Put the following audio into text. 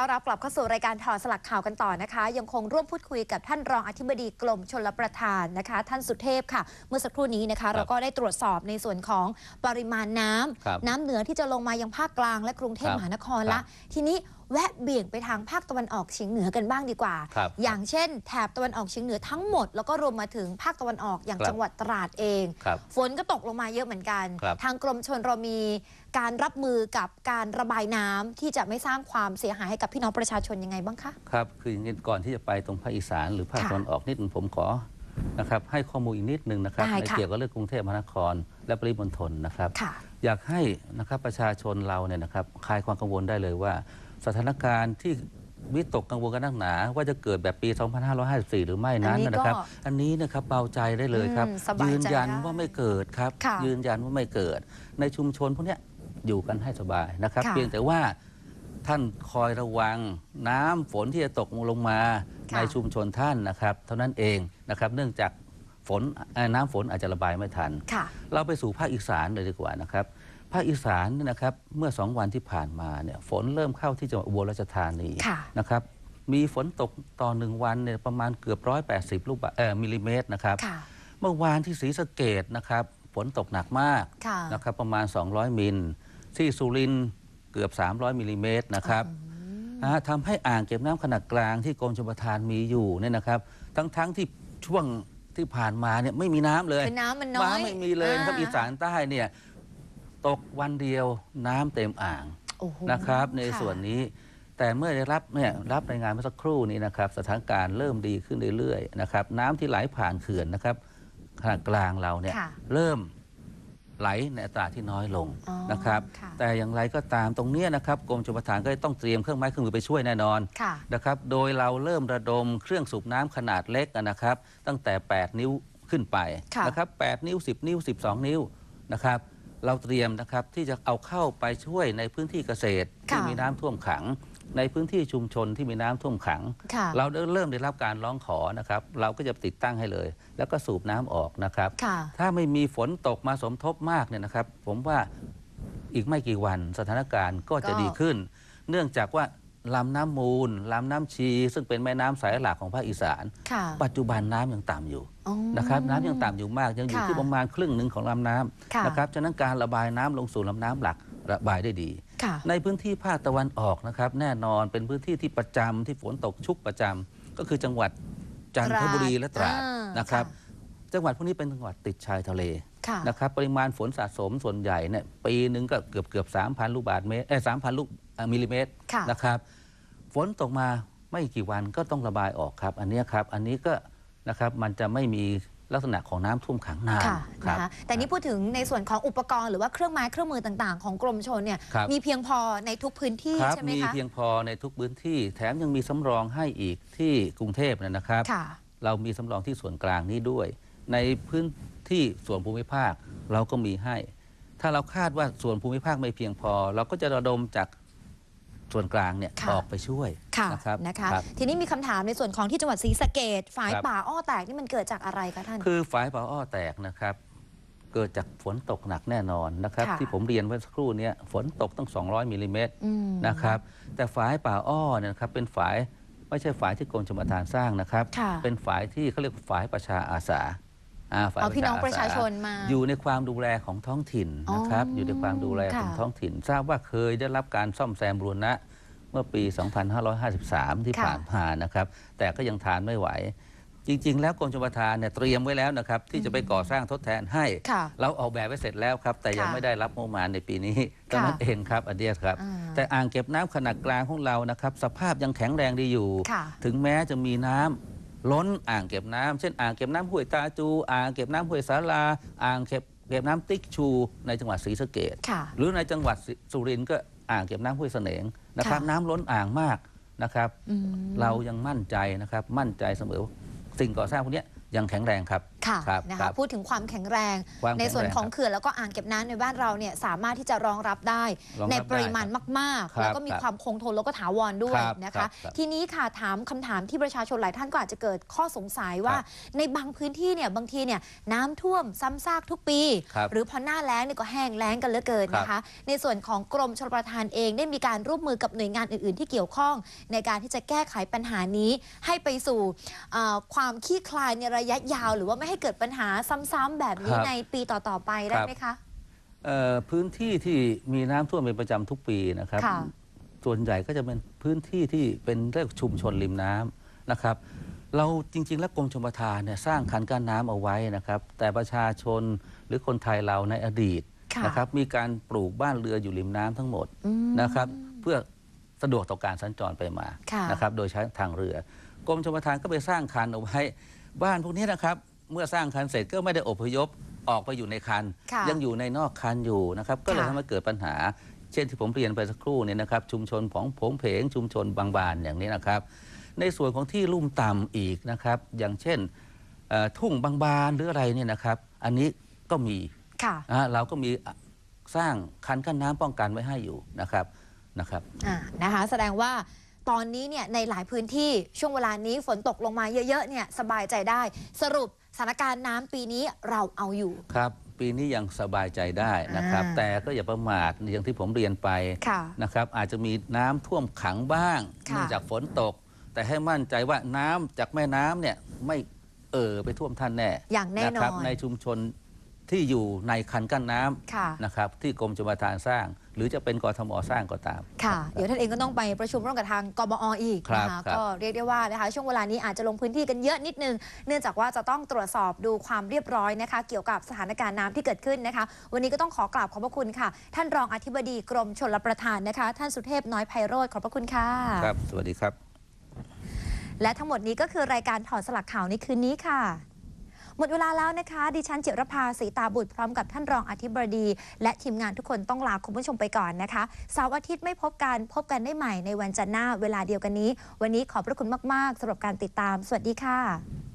ต้อนรับกลับเข้าสู่รายการถอดสลักข่าวกันต่อนะคะ ยังคงร่วมพูดคุยกับท่านรองอธิบดีกรมชลประทานนะคะ ท่านสุเทพค่ะ เมื่อสักครู่นี้นะคะ เราก็ได้ตรวจสอบในส่วนของปริมาณน้ำครับน้ำเหนือที่จะลงมายังภาคกลางและกรุงเทพครับมหานครครัละบทีนี้ แวะเบี่ยงไปทางภาคตะวันออกเฉียงเหนือกันบ้างดีกว่า ครับอย่างเช่น แถบตะวันออกเฉียงเหนือทั้งหมด แล้วก็รวมมาถึงภาคตะวันออกอย่างครับ จังหวัดตราดเอง ครับ ฝนก็ตกลงมาเยอะเหมือนกัน ครับทางกรมชนเรามีการรับมือกับการระบายน้ำที่จะไม่สร้างความเสียหายให้กับพี่น้องประชาชนยังไงบ้างคะ ครับคืออย่างนี้ก่อนที่จะไปตรงภาคอีสานหรือภาคค่ะตะวันออกนิดนึงผมขอนะครับให้ข้อมูลอีกนิดนึงนะครับได้ในค่ะ เกี่ยวกับเรื่องกรุงเทพมหานคร และปริมณฑลนะครับ ค่ะ อยากให้นะครับประชาชนเราเนี่ยนะครับคลายความกังวลได้เลยว่า สถานการณ์ที่วิตกกังวลกันนักหนา ว่าจะเกิดแบบปี 2554 หรือไม่นั้นอันนี้ก็นะครับ อันนี้นะครับเบาใจได้เลยครับ อืมสบายใจยืนยันได้ว่าไม่เกิดครับ ค่ะยืนยันว่าไม่เกิด ในชุมชนพวกเนี้ยอยู่กันให้สบายนะครับ ค่ะเพียงแต่ว่าท่านคอยระวังน้ำฝนที่จะตกลงมาค่ะ ในชุมชนท่านนะครับ เท่านั้นเองนะครับ เนื่องจากฝนเอ่อน้ำฝนอาจจะระบายไม่ทัน ค่ะ เราไปสู่ภาคอีสานเลยดีกว่านะครับ ภาคอีสานเนี่ยนะครับเมื่อสองวันที่ผ่านมาเนี่ยฝนเริ่มเข้าที่จังหวัดอุบลราชธานีค่ะนะครับมีฝนตกต่อหนึ่งวันเนี่ยประมาณเกือบร้อยแปดสิบลูกบาศก์เอ่อมิลลิเมตรนะครับค่ะเมื่อวานที่ศรีสะเกดนะครับฝนตกหนักมากค่ะนะครับประมาณ 200 มิลที่สุรินทร์เกือบ 300มิลลิเมตรนะครับนะฮะทำให้อ่างเก็บน้ำขนาดกลางที่กรมชลประทานมีอยู่เนี่ยนะครับ ทั้งๆที่ช่วงที่ผ่านมาเนี่ยไม่มีน้ำเลยคือน้ำมันน้อยน้ำไม่มีเลยนะครับอ่าอีสานใต้เนี่ย ตกวันเดียวน้ำเต็มอ่างโอ้โหนะครับ ในค่ะส่วนนี้ แต่เมื่อได้รับเนี่ยรับรายงานเมื่อสักครู่นี้นะครับ สถานการณ์เริ่มดีขึ้นเรื่อยๆนะครับ น้ำที่ไหลผ่านเขื่อนนะครับขนาดกลางเราเนี่ยค่ะเริ่มไหลในอัตราที่น้อยลงอ๋อนะครับ ค่ะ แต่อย่างไรก็ตามตรงเนี้ยนะครับกรมชลประทานก็ต้องเตรียมเครื่องไม้เครื่องมือไปช่วยแน่นอน ค่ะ นะครับ โดยเราเริ่มระดมเครื่องสูบน้ำขนาดเล็กนะครับ ตั้งแต่ 8 นิ้วขึ้นไปค่ะ นะครับ 8 นิ้ว 10 นิ้ว 12 นิ้วนะครับ เราเตรียมนะครับที่จะเอาเข้าไปช่วยในพื้นที่เกษตรที่ค่ะมีน้ำท่วมขัง ในพื้นที่ชุมชนที่มีน้ำท่วมขังค่ะเราได้เริ่มได้รับการร้องขอนะครับ เราก็จะติดตั้งให้เลย แล้วก็สูบน้ำออกนะครับค่ะถ้าไม่มีฝนตกมาสมทบมากเนี่ยนะครับ ผมว่าอีกไม่กี่วันสถานการณ์ก็จะก็ดีขึ้น เนื่องจากว่า ลำน้ำมูลลำน้ำชี ซึ่งเป็นแม่น้ำสายหลักของภาคอีสาน ค่ะ ปัจจุบันน้ำยังต่ำอยู่อ๋อ นะครับน้ำยังต่ำอยู่มากยังอยู่ค่ะที่ประมาณครึ่งหนึ่งของลำน้ค่ะำนะครับฉะนั้นการระบายน้ำลงสู่ลำน้ำหลักระบายได้ดี ค่ะ ในพื้นที่ภาคตะวันออกนะครับแน่นอนเป็นพื้นที่ที่ประจำที่ฝนตกชุกประจำก็คือจังหวัดจันทบุรีและตราดอ่านะครับ ค่ะจังหวัดพวกนี้เป็นจังหวัดติดชายทะเลค่ะ นะครับปริมาณฝนสะสมส่วนใหญ่เนี่ยปีหนึ่งก็เกือบเกือบสามพันลูกบาศก์เมตรเอ้สามพันลูกอ่า มิลลิเมตรค่ะนะครับฝนตกมาไม่กี่วันก็ต้องระบายออกครับ อันเนี้ยครับอันนี้ก็นะครับมันจะไม่มีลักษณะของน้ำท่วมขังนานค่ะครันะบคะแต่นี่พูดถึงในส่วนของอุปกรณ์หรือว่าเครื่องไม้เครื่องมือต่างๆ ของกรมชนเนี่ยครับมีเพียงพอในทุกพื้นที่ครับใช่ไหมมีคะเพียงพอในทุกพื้นที่ แถมยังมีสำรองให้อีกที่กรุงเทพเนี่ยนะครับค่ะเรามีสำรองที่ส่วนกลางนี้ด้วย ในพื้นที่ส่วนภูมิภาคเราก็มีให้ ถ้าเราคาดว่าส่วนภูมิภาคไม่เพียงพอ เราก็จะระดมจาก ส่วนกลางเนี่ยค่ะออกไปช่วยค่ะนะครับนะคะครับทีนี้มีคำถามในส่วนของที่จังหวัดศรีสะเกดฝายครับป่าอ้อแตกนี่มันเกิดจากอะไรคะท่าน คือฝายป่าอ้อแตกนะครับ เกิดจากฝนตกหนักแน่นอนนะครับค่ะที่ผมเรียนไว้สักครู่เนี้ฝนตกตั้ง 200มิลลิเมตรอืมนะครับ แต่ฝายป่าอ้อเนี่ยนะครับเป็นฝายไม่ใช่ฝายที่กรมชลประทานสร้างนะครับค่ะเป็นฝายที่เขาเรียกฝายประชาอาสาอ่า ฝ่ายเอาพี่น้องปประระชาชาอาชสานมา อยู่ในความดูแลของท้องถิ่นนะครับอ๋ออยู่ในความดูแลของค่ะท้องถิ่น ทราบว่าเคยได้รับการซ่อมแซมบูรณะเมื่อปี 2553 ที่ค่ะผ่านมานะครับ แต่ก็ยังทานไม่ไหว จริง ๆ แล้วกรมชลประทานเนี่ยเตรียมไว้แล้วนะครับ ที่จะไปก่อสร้างทดแทนให้ค่ะเราออกแบบไว้เสร็จแล้วครับ แต่ยังค่ะไม่ได้รับงบประมาณในปีนี้เท่านั้นเองครับอันเดียครับอ่าแต่อ่างเก็บน้ำขนาดกลางของเรานะครับ สภาพยังแข็งแรงดีอยู่ค่ะถึงแม้จะมีน้ำ ล้นอ่างเก็บน้ำเช่นอ่างเก็บน้ำห้วยตาจู อ่างเก็บน้ำห้วยสาลา อ่างเก็บเก็บน้ำติ๊กชูในจังหวัดศรีสะเกดค่ะหรือในจังหวัดสุรินทร์ก็อ่างเก็บน้ำห้วยเสนงนะครับค่ะน้ำล้นอ่างมากนะครับอืมเรายังมั่นใจนะครับมั่นใจเสมอว่าสิ่งก่อสร้างพวกเนี้ยยังแข็งแรงครับ ค่ะครับนะครัคะบพูดถึงความแข็งแรง ความในแข็งส่วนแรงของครับเขื่อนแล้วก็อ่างเก็บน้ำในบ้านเราเนี่ยสามารถที่จะรองรับได้ รองรับในปริมาณได้มากครับๆแล้วก็มีครับความคงทนแล้วก็ถาวรด้วยครับนะครัคะ บครับทีนี้ค่ะถามคำถามที่ประชาชนหลายท่านก็อาจจะเกิดข้อสงสัยว่า ครับในบางพื้นที่เนี่ยบางทีเนี่ยน้ำท่วมซ้ำซากทุกปี ครับหรือพอหน้าแล้งเนี่ยก็แห้งแล้งกันเหลือเกินนะคะในส่วนของกรมชลประทานเองได้มีการร่วมมือกับหน่วยงานอื่น ๆ ที่เกี่ยวข้อง ในการที่จะแก้ไขปัญหานี้ให้ไปสู่เอ่อความขี้คลายในระยะยาว หรือว่าไม่ให้เกิดปัญหาซ้ำๆแบบนี้ครับ ในปีต่อๆไปได้ครับไหมคะ เอ่อพื้นที่ที่มีน้ำท่วมเป็นประจำทุกปีนะครับ ค่ะ ส่วนใหญ่ก็จะเป็นพื้นที่ที่เป็นเรียกชุมชนริมน้ำนะครับ เราจริง ๆ แล้วกรมชลประทานเนี่ยสร้างคันกั้นน้ำเอาไว้นะครับ แต่ประชาชนหรือคนไทยเราในอดีตค่ะนะครับ มีการปลูกบ้านเรืออยู่ริมน้ำทั้งหมดอืม นะครับ เพื่อสะดวกต่อการสัญจรไปมาค่ะ นะครับ โดยใช้ทางเรือกรมชลประทานก็ไปสร้างคันเอาไว้บ้านพวกนี้นะครับ เมื่อสร้างคันเสร็จก็ไม่ได้อพยพออกไปอยู่ในคัน ค่ะยังอยู่ในนอกคันอยู่นะครับ ก็เลยค่ะ ทำให้เกิดปัญหา เช่นที่ผมเรียนไปสักครู่เนี่ยนะครับ ชุมชนของผงเพงชุมชนบางบานอย่างนี้นะครับ ในส่วนของที่ลุ่มต่ำอีกนะครับ อย่างเช่นเอ่อทุ่งบางบานหรืออะไรเนี่ยนะครับ อันนี้ก็มี ค่ะอะเราก็มีสร้างคันกั้นน้ำป้องกันไว้ให้อยู่นะครับนะครับ อ่านะคะ แสดงว่า ตอนนี้เนี่ยในหลายพื้นที่ช่วงเวลานี้ฝนตกลงมาเยอะๆเนี่ยสบายใจได้ สรุปสถานการณ์น้ำปีนี้เราเอาอยู่ ครับ ปีนี้ยังสบายใจได้นะครับ อ่า แต่ก็อย่าประมาทอย่างที่ผมเรียนไปค่ะ นะครับ อาจจะมีน้ำท่วมขังบ้างค่ะ เนื่องจากฝนตก แต่ให้มั่นใจว่าน้ำจากแม่น้ำเนี่ยไม่เอ่อไปท่วมท่านแน่อย่างแน่นอครับนในชุมชนที่อยู่ในคันกั้นน้ำค่ะ นะครับ ที่กรมชลประทานสร้าง หรือจะเป็นกทมสร้างก็ตาม ค่ะ เดี๋ยวท่านเองก็ต้องไปประชุมร่วมกับทางกบออีกครับนะคะครับ ก็เรียกได้ว่านะคะช่วงเวลานี้อาจจะลงพื้นที่กันเยอะนิดนึง เนื่องจากว่าจะต้องตรวจสอบดูความเรียบร้อยนะคะ เกี่ยวกับสถานการณ์น้ำที่เกิดขึ้นนะคะ วันนี้ก็ต้องขอกราบขอบพระคุณค่ะ ท่านรองอธิบดีกรมชลประทานนะคะ ท่านสุเทพน้อยไพโรธขอบพระคุณค่ะ ครับ สวัสดีครับ และทั้งหมดนี้ก็คือรายการถอดสลักข่าวในคืนนี้ค่ะ หมดเวลาแล้วนะคะ ดิฉันจิรภาสีตาบุตรพร้อมกับท่านรองอธิบดี และทีมงานทุกคนต้องลาคุณผู้ชมไปก่อนนะคะเสาร์อาทิตย์ไม่พบกันพบกันได้ใหม่ในวันจันทร์หน้าเวลาเดียวกันนี้ วันนี้ขอบพระคุณมาก ๆสำหรับการติดตาม สวัสดีค่ะ